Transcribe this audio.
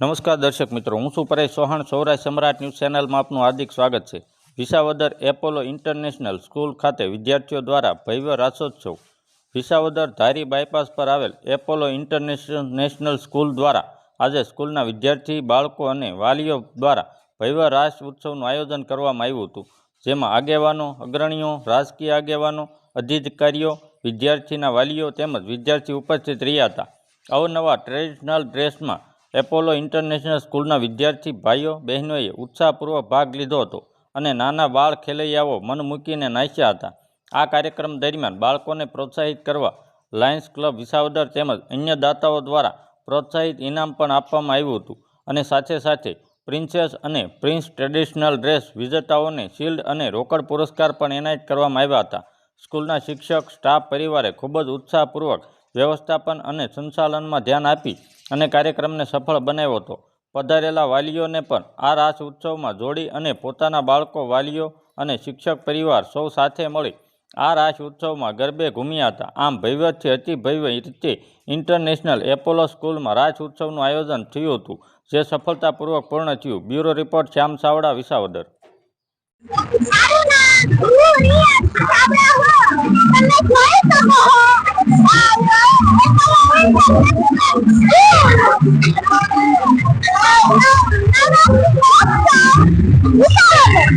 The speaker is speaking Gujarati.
નમસ્કાર દર્શક મિત્રો, હું છું પરેશ ચૌહાણ. સૌરાષ્ટ્ર સમ્રાટ ન્યૂઝ ચેનલમાં આપનું હાર્દિક સ્વાગત છે. વિસાવદર એપોલો ઇન્ટરનેશનલ સ્કૂલ ખાતે વિદ્યાર્થીઓ દ્વારા ભવ્ય રાસોત્સવ. વિસાવદર ધારી બાયપાસ પર આવેલ એપોલો ઇન્ટરનેશનલ સ્કૂલ દ્વારા આજે સ્કૂલના વિદ્યાર્થી, બાળકો અને વાલીઓ દ્વારા ભવ્ય રાસ ઉત્સવનું આયોજન કરવામાં આવ્યું હતું. જેમાં આગેવાનો, અગ્રણીઓ, રાજકીય આગેવાનો, અધિકારીઓ, વિદ્યાર્થીના વાલીઓ તેમજ વિદ્યાર્થી ઉપસ્થિત રહ્યા હતા. અવનવા ટ્રેડિશનલ ડ્રેસમાં એપોલો ઇન્ટરનેશનલ સ્કૂલના વિદ્યાર્થી ભાઈઓ બહેનોએ ઉત્સાહપૂર્વક ભાગ લીધો હતો અને નાના બાળ ખેલૈયાઓ મન મૂકીને નાચ્યા હતા. આ કાર્યક્રમ દરમિયાન બાળકોને પ્રોત્સાહિત કરવા લાયન્સ ક્લબ વિસાવદર તેમજ અન્ય દાતાઓ દ્વારા પ્રોત્સાહિત ઇનામ પણ આપવામાં આવ્યું હતું અને સાથે સાથે પ્રિન્સેસ અને પ્રિન્સ ટ્રેડિશનલ ડ્રેસ વિજેતાઓને શિલ્ડ અને રોકડ પુરસ્કાર પણ એનાયત કરવામાં આવ્યા હતા. સ્કૂલના શિક્ષક, સ્ટાફ પરિવારે ખૂબ જ ઉત્સાહપૂર્વક વ્યવસ્થાપન અને સંચાલનમાં ધ્યાન આપી અને કાર્યક્રમને સફળ બનાવ્યો હતો. પધારેલા વાલીઓને પણ આ રાસ ઉત્સવમાં જોડી અને પોતાના બાળકો, વાલીઓ અને શિક્ષક પરિવાર સૌ સાથે મળી આ રાસ ઉત્સવમાં ગરબે ઘૂમ્યા હતા. આમ ભવ્યથી, અતિ ભવ્ય રીતે ઇન્ટરનેશનલ એપોલો સ્કૂલમાં રાસ ઉત્સવનું આયોજન થયું હતું, જે સફળતાપૂર્વક પૂર્ણ થયું. Bureau report, Shyam Savda, Visavadar. તમે જોઈ શકો ななななな!